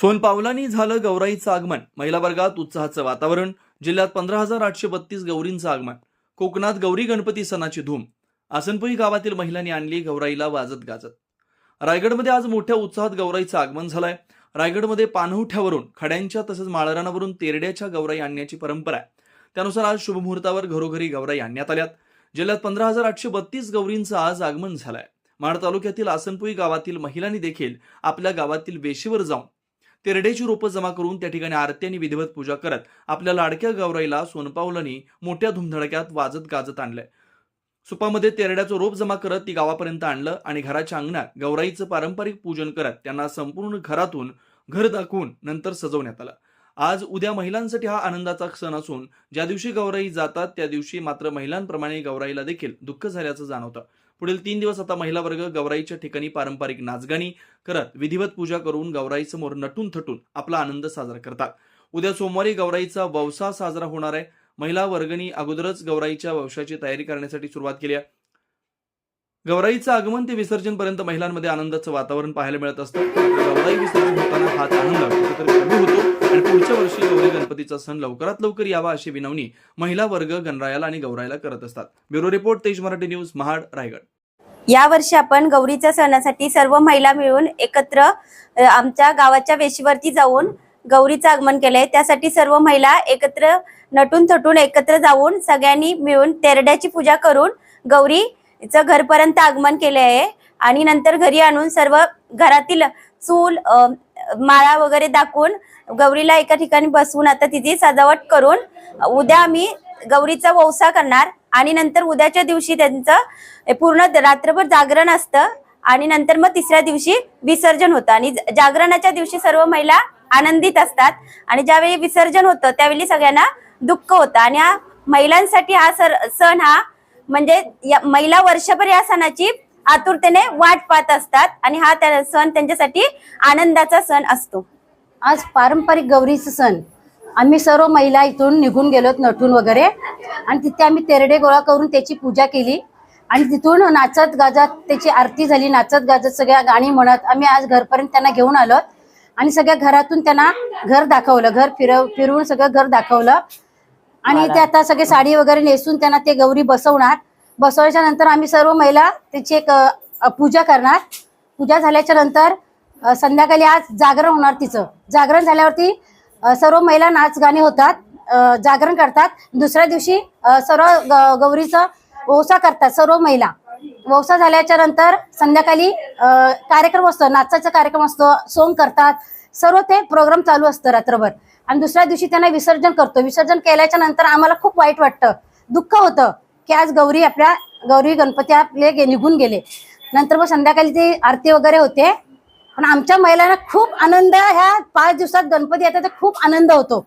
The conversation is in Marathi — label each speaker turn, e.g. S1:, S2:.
S1: सोनपावलांनी झालं गौराईचं आगमन. महिला वर्गात उत्साहाचं वातावरण. जिल्ह्यात पंधरा हजार आठशे बत्तीस गौरींचं आगमन. कोकणात गौरी गणपती सणाची धूम. आसनपुई गावातील महिलांनी आणली गौराईला वाजत गाजत. रायगडमध्ये आज मोठ्या उत्साहात गौराईचं आगमन झालंय. रायगडमध्ये पानहुठ्यावरून खड्यांच्या तसंच माळरानावरून तेरड्याच्या गौराई आणण्याची परंपरा आहे. त्यानुसार आज शुभमुहूर्तावर घरोघरी गौराई आणण्यात आल्यात. जिल्ह्यात पंधरा हजार आठशे बत्तीस गौरींचं आज आगमन झालंय. माड तालुक्यातील आसनपुई गावातील महिलांनी देखील आपल्या गावातील वेशीवर जाऊन तेरड्याची रोपं जमा करून त्या ठिकाणी आरती आणि विधिवत पूजा करत आपल्या लाडक्या गौराईला सोनपावलांनी मोठ्या धुमधडक्यात वाजत गाजत आणलंय. सुपामध्ये तेरड्याचं रोप जमा करत ती गावापर्यंत आणलं आणि घराच्या अंगणात गौराईचं पारंपरिक पूजन करत त्यांना संपूर्ण घरातून घर दाखवून नंतर सजवण्यात आलं. आज उद्या महिलांसाठी हा आनंदाचा सण असून ज्या दिवशी गौराई जातात त्या दिवशी मात्र महिलांप्रमाणे गौराईला देखील दुःख झाल्याचं जाणवतं. पुढील तीन दिवस आता महिला वर्ग गौराईच्या ठिकाणी पारंपरिक नाचगाणी करत विधिवत पूजा करून गौराईसमोर नटून थटून आपला आनंद साजरा करतात. उद्या सोमवारी गौराईचा ववसा साजरा होणार आहे. महिला वर्गणी अगोदरच गौराईच्या वंशाची तयारी करण्यासाठी सुरुवात केली आहे. गौराईचं आगमन ते विसर्जनपर्यंत महिलांमध्ये आनंदाचं वातावरण पाहायला मिळत असतं. गौराई विसर्जन होताना हाच आनंद कुठेतरी कमी होतो. आणि पुढच्या वर्षी गौरी गणपतीचा सण लवकरात लवकर यावा अशी विनवणी महिला वर्ग गणरायाला आणि गौराईला करत असतात. ब्युरो रिपोर्ट तेज मराठी न्यूज महाड रायगड.
S2: या वर्षी आपण गौरीच्या सणासाठी सर्व महिला मिळून एकत्र आमच्या गावाच्या वेशीवरती जाऊन गौरीचं आगमन केलंय. त्यासाठी सर्व महिला एकत्र नटून थटून एकत्र जाऊन सगळ्यांनी मिळून तेरड्याची पूजा करून गौरी गौरीचं घरपर्यंत आगमन केले आहे आणि नंतर घरी आणून सर्व घरातील चूल माळा वगैरे दाखवून गौरीला एका ठिकाणी बसवून आता तिची सजावट करून उद्या आम्ही गौरीचा वौसा करणार. आणि नंतर उद्याच्या दिवशी त्यांचं पूर्ण रात्रभर जागरण असतं. आणि नंतर मग तिसऱ्या दिवशी विसर्जन होतं. आणि ज- जागरणाच्या दिवशी सर्व महिला आनंदित असतात. आणि ज्यावेळी विसर्जन होतं त्यावेळी सगळ्यांना दुःख होतं. आणि हा महिलांसाठी हा सर सण हा म्हणजे या महिला वर्षभर या सणाची आतुरतेने वाट पाहत असतात आणि हा त्या सण त्यांच्यासाठी आनंदाचा सण असतो.
S3: आज पारंपरिक गौरीचा सण. आम्ही सर्व महिला इथून निघून गेलो नटून वगैरे. आणि तिथे आम्ही तेरडे गोळा करून त्याची पूजा केली. आणि तिथून नाचत गाजत त्याची आरती झाली नाचत गाजत सगळ्या गाणी म्हणत आम्ही आज घरपर्यंत त्यांना घेऊन आलो आणि सगळ्या घरातून त्यांना घर दाखवलं घर फिरव फिरवून सगळं घर दाखवलं. आणि ते आता सगळे साडी वगैरे नेसून त्यांना ते गौरी बसवणार. बसवल्याच्या नंतर आम्ही सर्व महिला त्याची एक अ, पूजा करणार. पूजा झाल्याच्यानंतर अ, संध्याकाळी आज जागरण होणार तिचं. जागरण झाल्यावरती अ, सर्व महिला नाच गाणे होतात अ, जागरण करतात. दुसऱ्या दिवशी अ, सर्व ग- गौरीचं ओसा करतात सर्व महिला. वौसा झाल्याच्यानंतर संध्याकाळी अ, कार्यक्रम असतो नाचाचा कार्यक्रम असतो सोंग करतात. सर्व ते प्रोग्राम चालू असतं रात्रभर. आणि दुसऱ्या दिवशी त्यांना विसर्जन करतो. विसर्जन केल्याच्यानंतर आम्हाला खूप वाईट वाटतं. दुःख होतं की आज गौरी आपल्या गौरी गणपती आपले गे- निघून गेले. नंतर मग संध्याकाळी ती आरती वगैरे होते. पण आमच्या महिलांना खूप आनंद ह्या पाच दिवसात गणपती येतात तर खूप आनंद होतो.